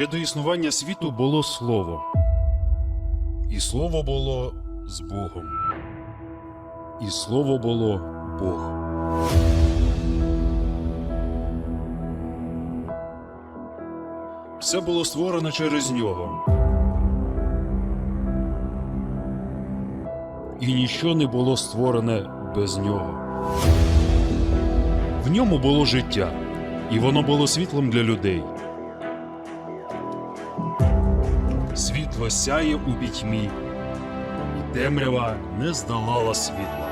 Ще до існування світу було слово. І слово було з Богом. І слово було Бог. Все було створено через нього. І ніщо не було створене без нього. В ньому було життя, і воно було світлом для людей. Світло сяє у пітьмі, і темрява не здолала світла.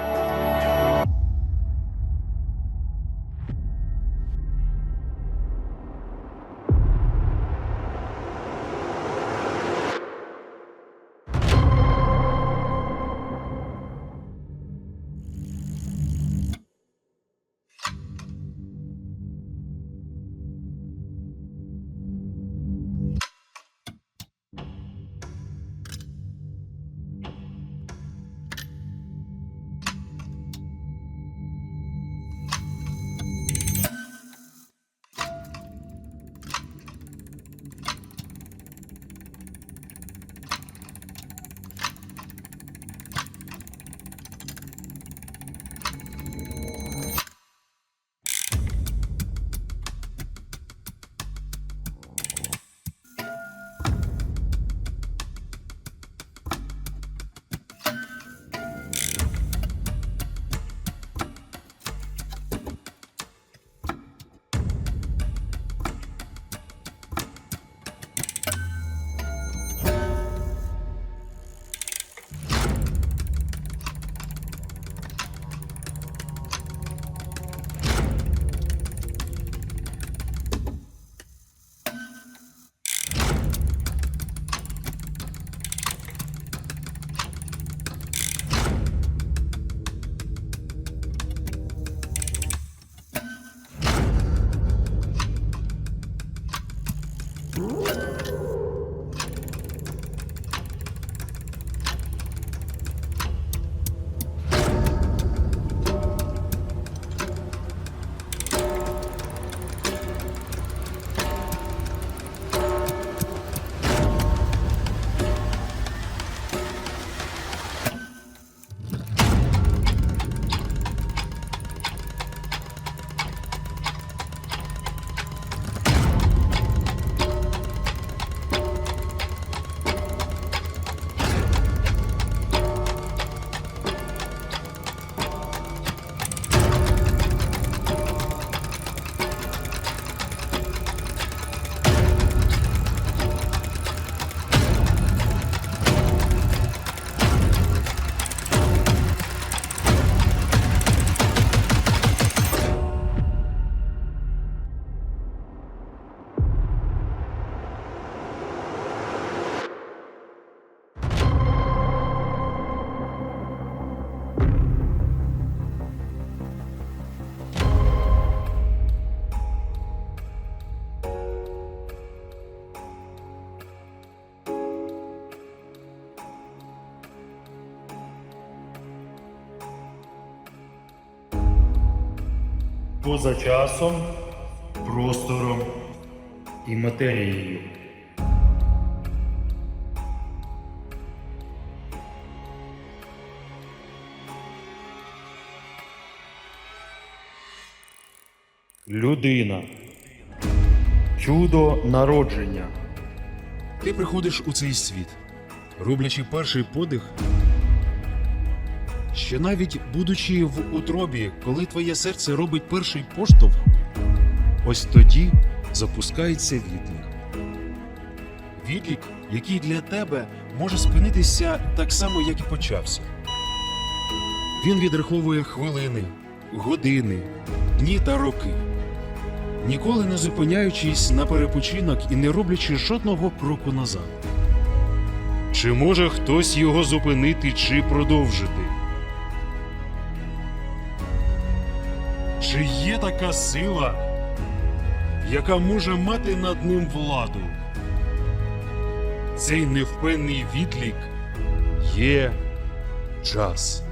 Поза часом, простором і матерією. Людина. Чудо народження. Ти приходиш у цей світ, роблячи перший подих. Ще навіть будучи в утробі, коли твоє серце робить перший поштовх, ось тоді запускається відлік. Відлік, який для тебе може спинитися так само, як і почався. Він відраховує хвилини, години, дні та роки ніколи не зупиняючись на перепочинок і не роблячи жодного кроку назад. Чи може хтось його зупинити чи продовжити? Така сила, яка може мати над ним владу? Цей невпинний відлік є час.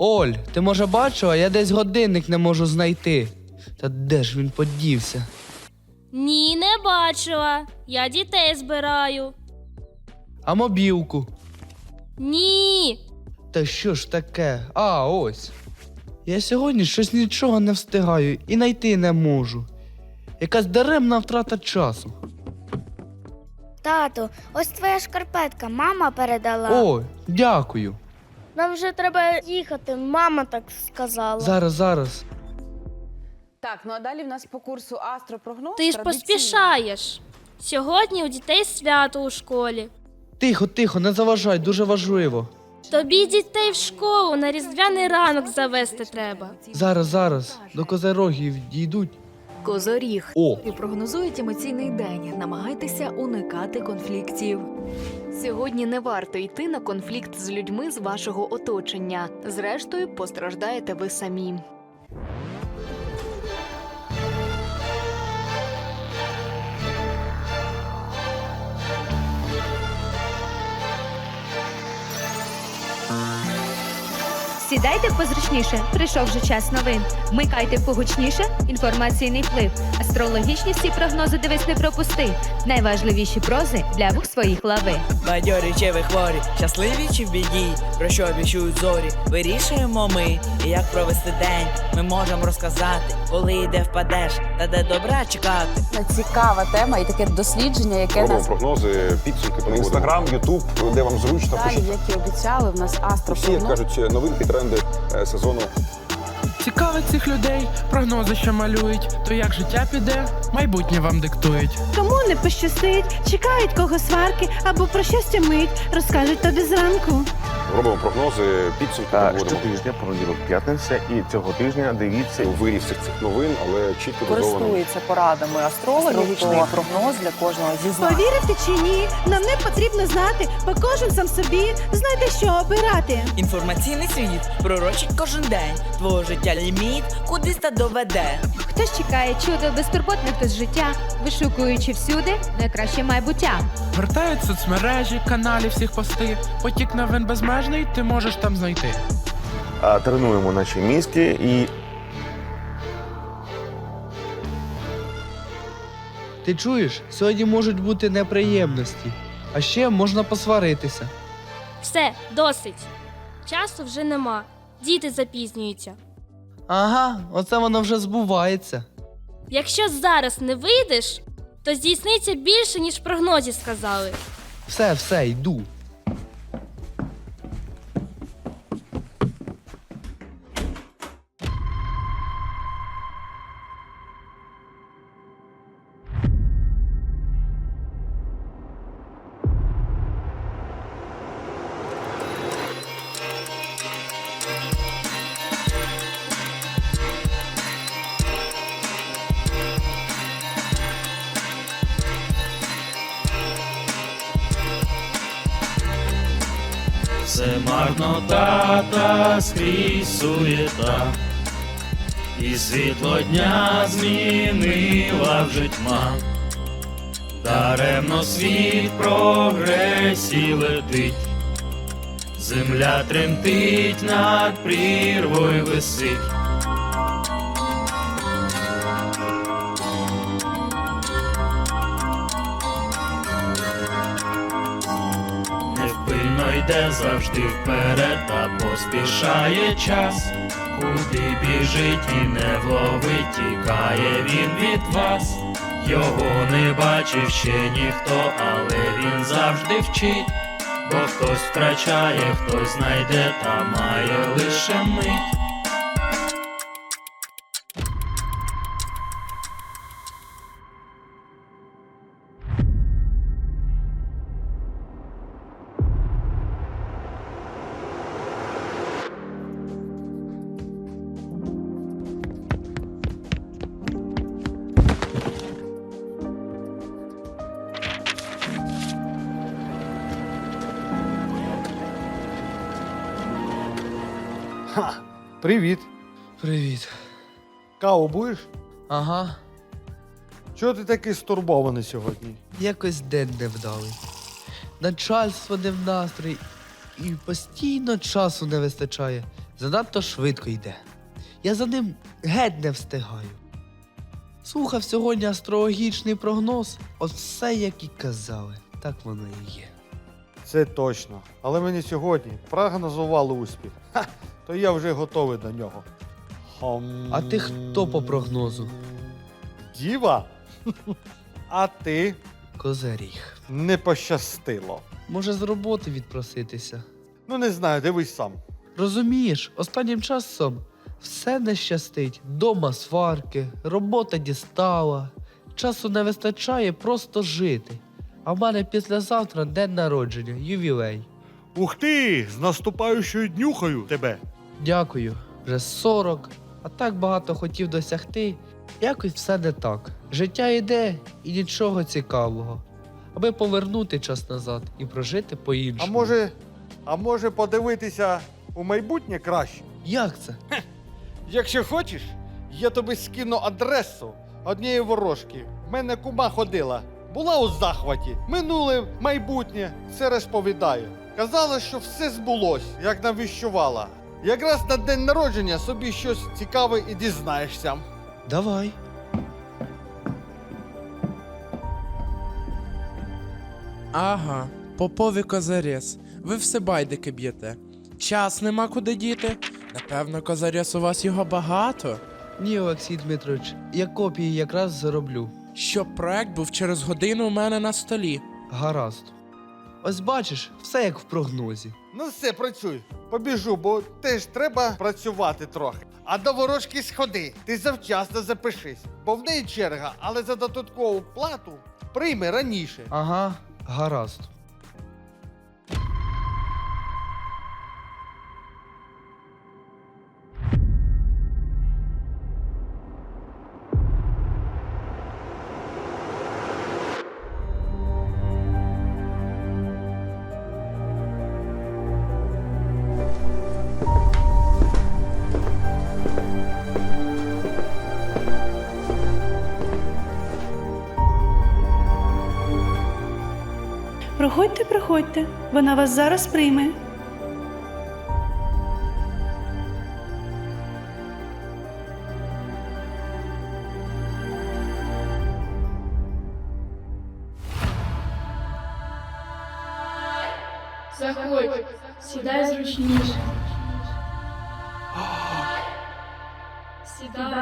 Оль, ти може бачила, я десь годинник не можу знайти. Та де ж він подівся? Ні, не бачила. Я дітей збираю. А мобілку? Ні. Та що ж таке? А, ось. Я сьогодні щось нічого не встигаю і знайти не можу. Якась даремна втрата часу. Тату, ось твоя шкарпетка, мама передала. О, дякую. Нам вже треба їхати, мама так сказала. Зараз, зараз. Так, ну а далі в нас по курсу астропрогноз. Ти ж поспішаєш. Сьогодні у дітей свято у школі. Тихо, тихо, не заважай, дуже важливо. Тобі дітей в школу на різдвяний ранок завести треба. Зараз, зараз. До козерогів дійдуть. Козоріг О. і прогнозують емоційний день. Намагайтеся уникати конфліктів. Сьогодні не варто йти на конфлікт з людьми з вашого оточення. Зрештою, постраждаєте ви самі. Сідайте позручніше, прийшов вже час новин. Вмикайте погучніше, інформаційний вплив. Астрологічні всі прогнози дивись не пропусти. Найважливіші прози для вух своїх лави. Бадьорі чи ви хворі, щасливі чи в біді, про що віщують зорі, вирішуємо ми, і як провести день, ми можемо розказати, коли і де впадеш, та де добра чекати. Цікава тема і таке дослідження, яке Робимо нас прогнози, підсумки інстаграм, Ютуб, де вам зручно, пишіть. як і обіцяли, в нас Всі, як астропрогноз. кажуть, новинки, тренди е, сезону. Цікавить цих людей, прогнози, що малюють, то як життя піде, майбутнє вам диктують. Кому не пощастить, чекають кого сварки або про щастя мить, розкажуть тобі зранку. Робимо прогнози, підсумки Та підводимо. щотижня, понеділок, п'ятниця, і цього тижня дивіться. Виріс цих цих новин, але чітко дозовано. Користується порадами астрологів, Астрологічний то прогноз для кожного зізнає. Повірити чи ні, нам не потрібно знати, бо кожен сам собі знайде, що обирати. Інформаційний світ пророчить кожен день, твого життя ліміт кудись та доведе. Хтось чекає чудо, безтурботне хтось життя, вишукуючи всюди найкраще майбуття. Гортають соцмережі, каналі всіх пости. Потік новин безмежний, ти можеш там знайти. А, тренуємо наші мізки і Ти чуєш, сьогодні можуть бути неприємності, а ще можна посваритися. Все, досить. Часу вже нема. Діти запізнюються. Ага, оце воно вже збувається. Якщо зараз не вийдеш, то здійсниться більше, ніж в прогнозі сказали. Все, все, йду. Це марнота та скрізь суєта, і світло дня змінила вже тьма. Даремно світ прогресі летить, земля тремтить над прірвою висить. Йде завжди вперед, та поспішає час. Куди біжить і не вловить, тікає він від вас. Його не бачив ще ніхто, але він завжди вчить. Бо хтось втрачає, хтось знайде, та має лише мить. Привіт. Привіт. Каву будеш? Ага, Чого ти такий стурбований сьогодні? якось день невдалий. Начальство не в настрої і постійно часу не вистачає. Занадто швидко йде. Я за ним геть не встигаю. Слухав сьогодні астрологічний прогноз, от все, як і казали, так воно і є. Це точно. Але мені сьогодні прогнозували успіх. Ха, то я вже готовий до нього. Хом. А ти хто по прогнозу? Діва? А ти Козиріг. не пощастило. Може з роботи відпроситися. Ну не знаю, дивись сам. Розумієш, останнім часом все не щастить. Дома сварки, робота дістала. Часу не вистачає просто жити. А в мене післязавтра день народження, ювілей. Ух ти! З наступаючою днюхою тебе. Дякую, вже 40, а так багато хотів досягти. Якось все не так. Життя йде і нічого цікавого. Аби повернути час назад і прожити по-іншому. А може, а може подивитися у майбутнє краще? Як це? Якщо хочеш, я тобі скину адресу однієї ворожки. В мене кума ходила. Була у захваті. Минуле майбутнє все розповідає. Казала, що все збулось, як навіщувала. Якраз на день народження собі щось цікаве і дізнаєшся. Давай. Ага, попові козарєс. Ви все байдики б'єте. Час нема куди діти. Напевно, козарєс у вас його багато. Ні, Олексій Дмитрович, я копії якраз зароблю. Щоб проект був через годину у мене на столі. Гаразд. Ось бачиш, все як в прогнозі. Ну все, працюй. Побіжу, бо теж треба працювати трохи. А до ворожки сходи. Ти завчасно запишись, бо в неї черга, але за додаткову плату прийме раніше. Ага, гаразд. Проходьте, проходьте, вона вас зараз прийме. Заходь, сідай зручніше. Сідай.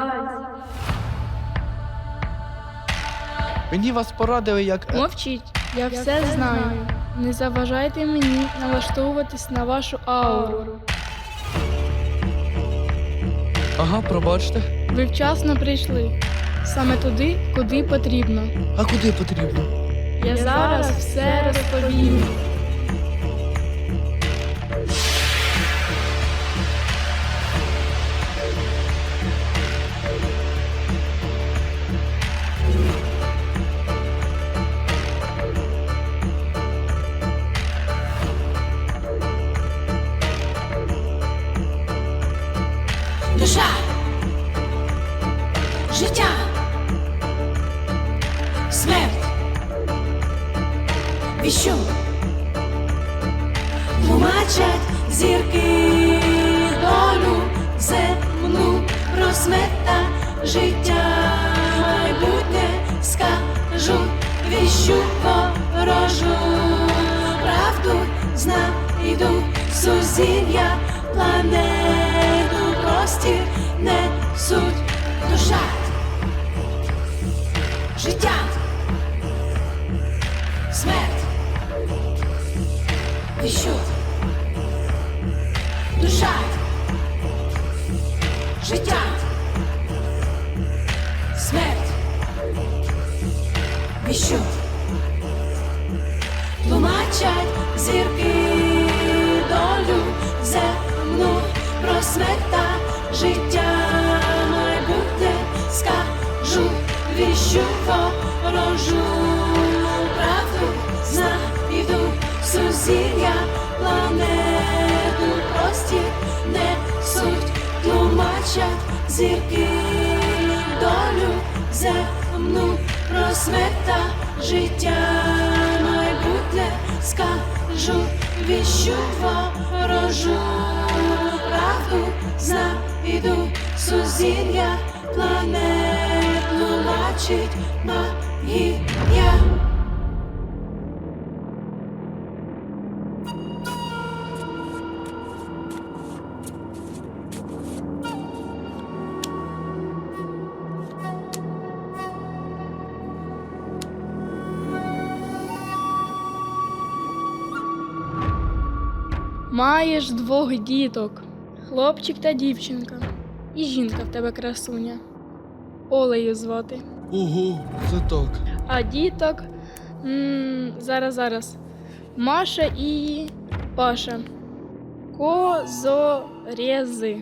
Мені вас порадили як. е, Мовчіть, я все знаю. Не заважайте мені налаштовуватись на вашу ауру. Ага, пробачте. Ви вчасно прийшли. Саме туди, куди потрібно. А куди потрібно? Я зараз все розповім. Віщу, тлумачать зірки долю земну просмета життя майбутнє скажу віщу ворожу правду знайду сузір'я планету простір несуть тлумачать зірки просмета життя майбутнє скажу віщу ворожу правду знайду, сузір'я, планету тлумачить Маєш двох діток, хлопчик та дівчинка. І жінка в тебе красуня. Олею звати. Ого, це так. А діток. м, зараз, зараз. Маша і Паша. Козорези.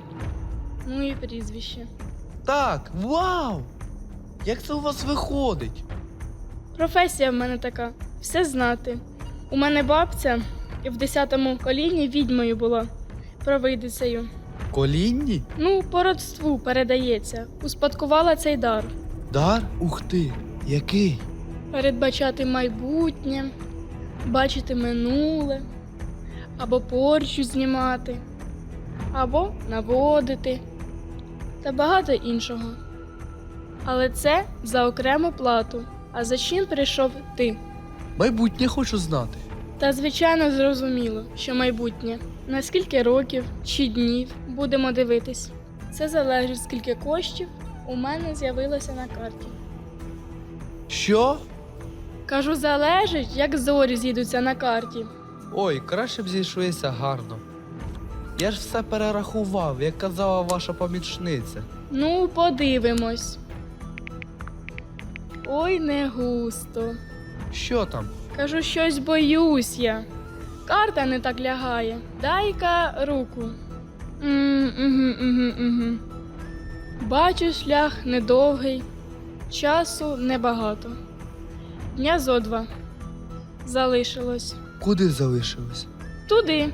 Ну і прізвище. Так, вау! Як це у вас виходить? Професія в мене така все знати. У мене бабця і в 10-му коліні відьмою була, провидицею. Колінні? Ну, по родству передається. Успадкувала цей дар. Дар? Ух ти! Який? Передбачати майбутнє, бачити минуле, або порчу знімати, або наводити та багато іншого. Але це за окрему плату. А за чим прийшов ти? Майбутнє хочу знати. Та звичайно зрозуміло, що майбутнє. На скільки років чи днів будемо дивитись. Це залежить, скільки коштів у мене з'явилося на карті. Що? Кажу, залежить, як зорі з'їдуться на карті. Ой, краще б зійшлися гарно. Я ж все перерахував, як казала ваша помічниця. Ну, подивимось. Ой, не густо. Що там? Кажу, щось боюсь я. Карта не так лягає. Дай-ка руку. М, Угу, угу, угу. Бачу, шлях недовгий, часу небагато. Дня зо два. Залишилось. Куди залишилось? Туди.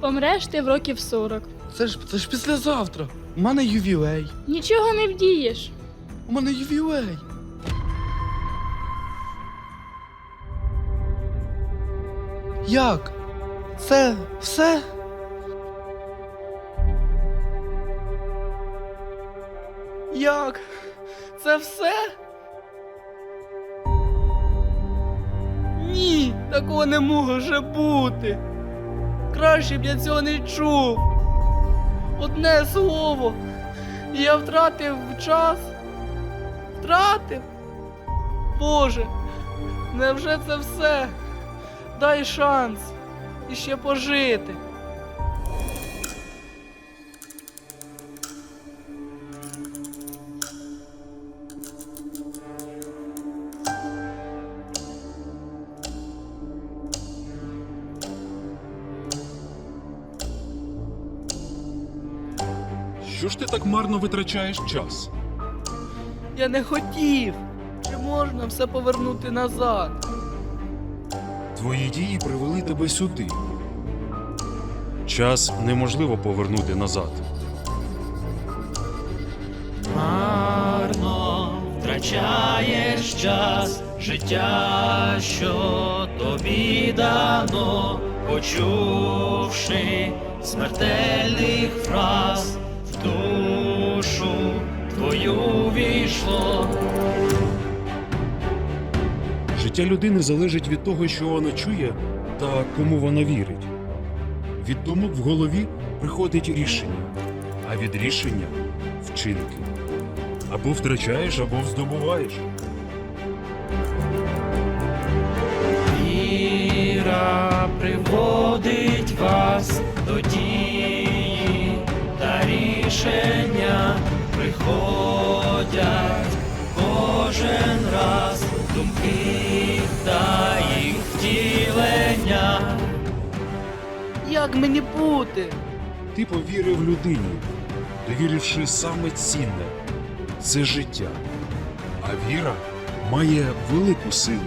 Помреш ти в років сорок. Це ж це ж післязавтра. У мене ювілей. Нічого не вдієш. У мене ювілей. Як? Це все? Як? Це все? Ні, такого не може бути. Краще б я цього не чув. Одне слово. Я втратив час. Втратив. Боже, невже це все? Дай шанс іще пожити. Що ж ти так марно витрачаєш час? Я не хотів. Чи можна все повернути назад? Твої дії привели тебе сюди. Час неможливо повернути назад. Марно втрачаєш час, життя, що тобі дано, почувши смертельних фраз, в душу твою війшло. Життя людини залежить від того, що вона чує та кому вона вірить. Від думок в голові приходить рішення, а від рішення вчинки. Або втрачаєш, або здобуваєш. Віра приводить вас до дії та рішення приходять кожен раз думки та їх втілення. Як мені бути? Ти повірив людині, довіривши саме цінне це життя. А віра має велику силу.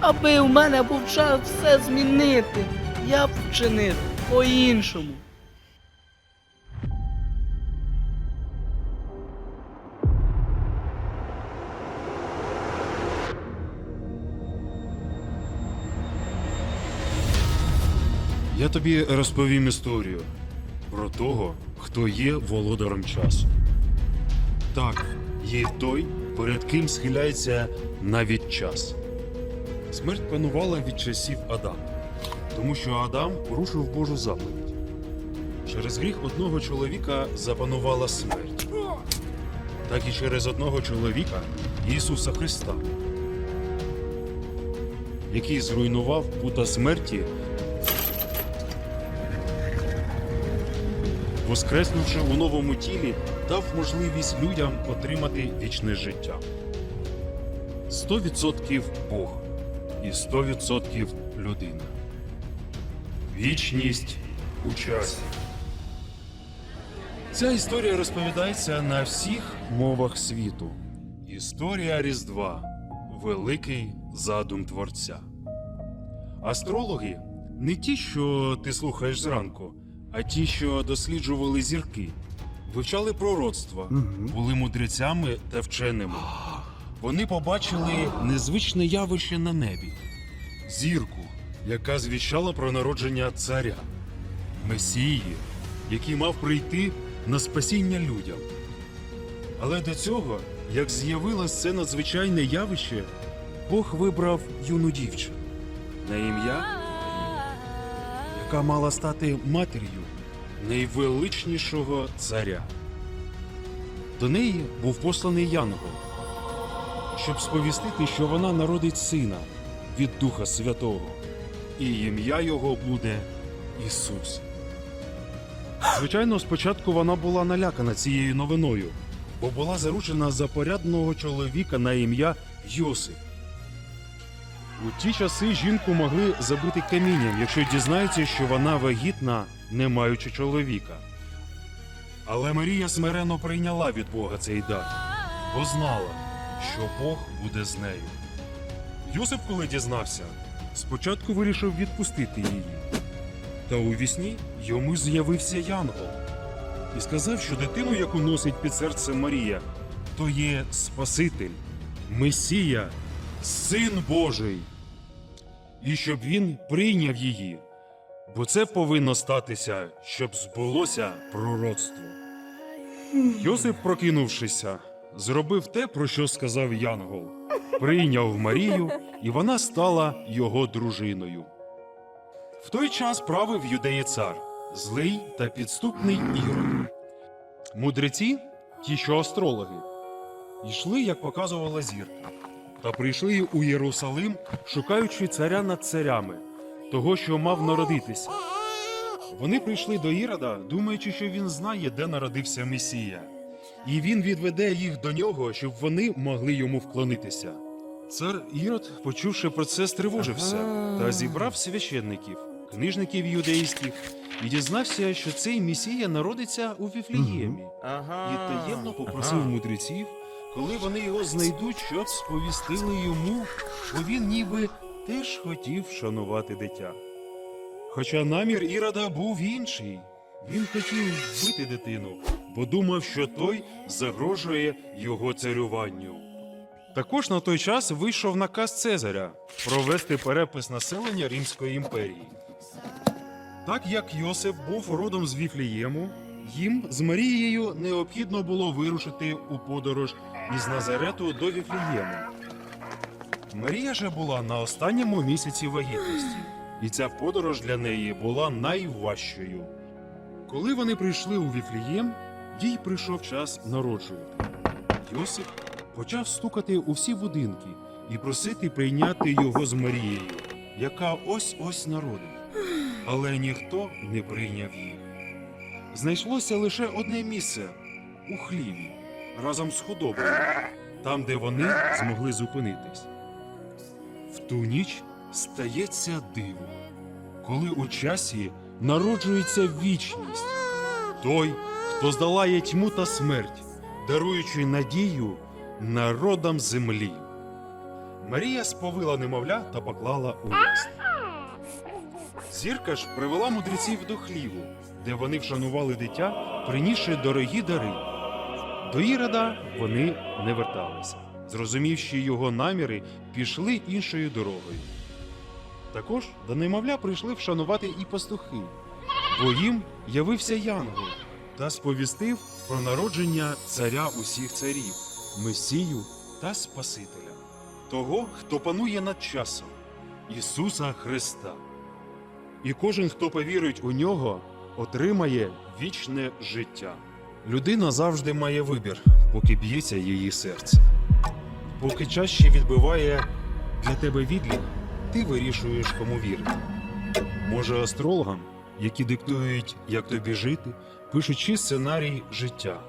Аби у мене був час все змінити, я б вчинив по-іншому. Я тобі розповім історію про того, хто є володарем часу. Так, є той, перед ким схиляється навіть час. Смерть панувала від часів Адама, тому що Адам порушив Божу заповідь. Через гріх одного чоловіка запанувала смерть, так і через одного чоловіка Ісуса Христа, який зруйнував пута смерті, воскреснувши у новому тілі, дав можливість людям отримати вічне життя. 100% Бог і 100% людина. Вічність у часі. Ця історія розповідається на всіх мовах світу. Історія Різдва великий задум Творця. Астрологи не ті, що ти слухаєш зранку, а ті, що досліджували зірки, вивчали пророцтва, були мудрецями та вченими. Вони побачили незвичне явище на небі зірку, яка звіщала про народження царя, Месії, який мав прийти на спасіння людям. Але до цього, як з'явилось це надзвичайне явище, Бог вибрав юну дівчину на ім'я яка мала стати матір'ю найвеличнішого царя. До неї був посланий Янгол, щоб сповістити, що вона народить сина від Духа Святого, і ім'я його буде Ісус. Звичайно, спочатку вона була налякана цією новиною, бо була заручена за порядного чоловіка на ім'я Йосип. У ті часи жінку могли забити камінням, якщо дізнаються, що вона вагітна, не маючи чоловіка. Але Марія смиренно прийняла від Бога цей дар, бо знала, що Бог буде з нею. Йосип, коли дізнався, спочатку вирішив відпустити її. Та у вісні йому з'явився Янгол і сказав, що дитину, яку носить під серцем Марія, то є Спаситель, Месія, Син Божий, і щоб він прийняв її, бо це повинно статися, щоб збулося пророцтво. Йосип, прокинувшися, зробив те, про що сказав Янгол, прийняв Марію, і вона стала його дружиною. В той час правив юдеї цар, злий та підступний Ірод. Мудреці, ті, що астрологи, йшли, як показувала зірка, та прийшли у Єрусалим, шукаючи царя над царями, того, що мав народитися. Вони прийшли до Ірода, думаючи, що він знає, де народився Месія, і він відведе їх до нього, щоб вони могли йому вклонитися. Цар Ірод, почувши про це, стривожився та зібрав священників, книжників юдейських, і дізнався, що цей Месія народиться у Віфліємі, і таємно попросив мудреців, коли вони його знайдуть, щоб сповістили йому, бо він ніби теж хотів шанувати дитя. Хоча намір Ірода був інший. Він хотів вбити дитину, бо думав, що той загрожує його царюванню. Також на той час вийшов наказ Цезаря провести перепис населення Римської імперії. Так як Йосип був родом з Віфлієму, їм з Марією необхідно було вирушити у подорож із Назарету до Віфлієму. Марія же була на останньому місяці вагітності, і ця подорож для неї була найважчою. Коли вони прийшли у Віфлієм, їй прийшов час народжувати. Йосип почав стукати у всі будинки і просити прийняти його з Марією, яка ось ось народить. Але ніхто не прийняв їх. Знайшлося лише одне місце у хліві разом з худобою, там, де вони змогли зупинитись. В ту ніч стається диво, коли у часі народжується вічність. Той, хто здолає тьму та смерть, даруючи надію народам землі. Марія сповила немовля та поклала у ясла. Зірка ж привела мудреців до хліву, де вони вшанували дитя, принісши дорогі дари. До Ірода вони не верталися. Зрозумівши його наміри, пішли іншою дорогою. Також до немовля прийшли вшанувати і пастухи, бо їм явився Янгол та сповістив про народження царя усіх царів, Месію та Спасителя, того, хто панує над часом, Ісуса Христа. І кожен, хто повірить у нього, отримає вічне життя. Людина завжди має вибір, поки б'ється її серце. Поки чаще відбиває для тебе відлік, ти вирішуєш, кому вірити. Може, астрологам, які диктують, як тобі жити, пишучи сценарій життя.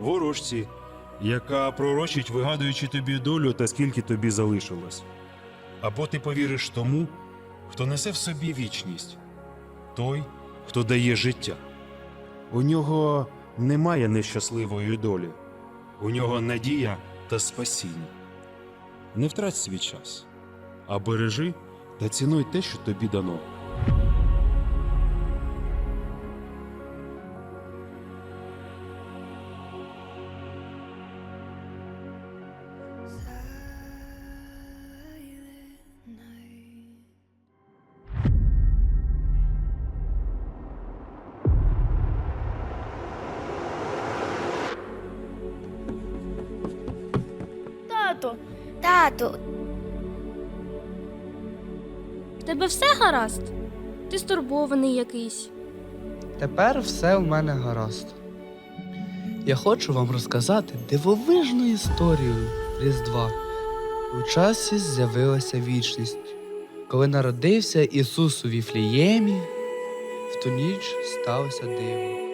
Ворожці, яка пророчить, вигадуючи тобі долю та скільки тобі залишилось. Або ти повіриш тому, хто несе в собі вічність, той, хто дає життя. У нього немає нещасливої долі, у нього надія та спасіння. Не втрать свій час, а бережи та цінуй те, що тобі дано. Гаразд? Ти стурбований якийсь. Тепер все у мене гаразд. Я хочу вам розказати дивовижну історію Різдва. У часі з'явилася вічність. Коли народився Ісус у Віфліємі, в ту ніч сталося диво.